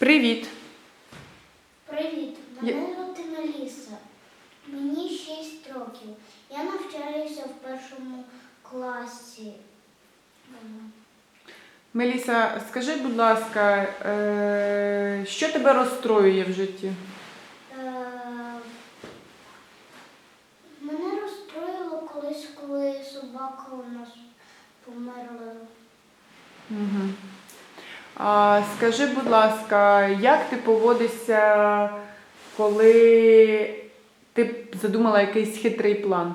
Привіт. Привіт, мене звати Меліса. Мені 6 років. Я навчаюся в першому класі. Меліса, скажи, будь ласка, е, що тебе розстроює в житті? Е, Мене розстроїло колись, коли собака у нас померла. Угу. А, скажи, будь ласка, як ти поводишся, коли ти задумала якийсь хитрий план?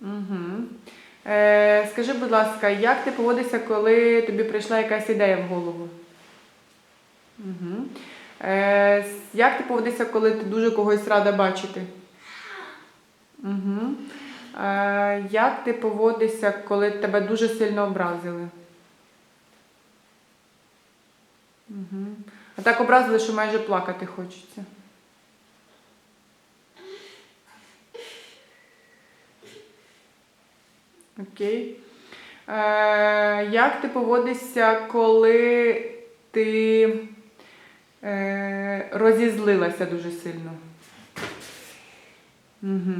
Угу. Е, скажи, будь ласка, як ти поводишся, коли тобі прийшла якась ідея в голову? Угу. Е, як ти поводишся, коли ти дуже когось рада бачити? Угу. Е, як ти поводишся, коли тебе дуже сильно образили? Угу. А так образили, що майже плакати хочеться. Окей. Е, як ти поводишся, коли ти е, розізлилася дуже сильно? Угу.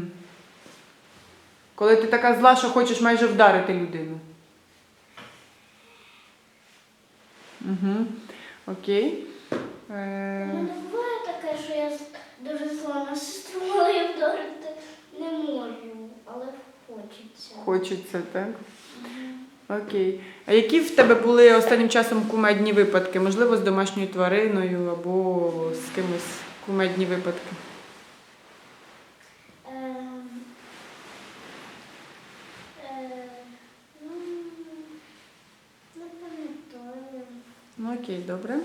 Коли ти така зла, що хочеш майже вдарити людину. Угу. Окей. У Е, мене буває таке, що я дуже зла на сестру, але я вдарити не можу, але хочеться. хочеться, так? Окей. А які в тебе були останнім часом кумедні випадки? Можливо, з домашньою твариною або з кимось кумедні випадки? Ем, е, ну, окей, добре.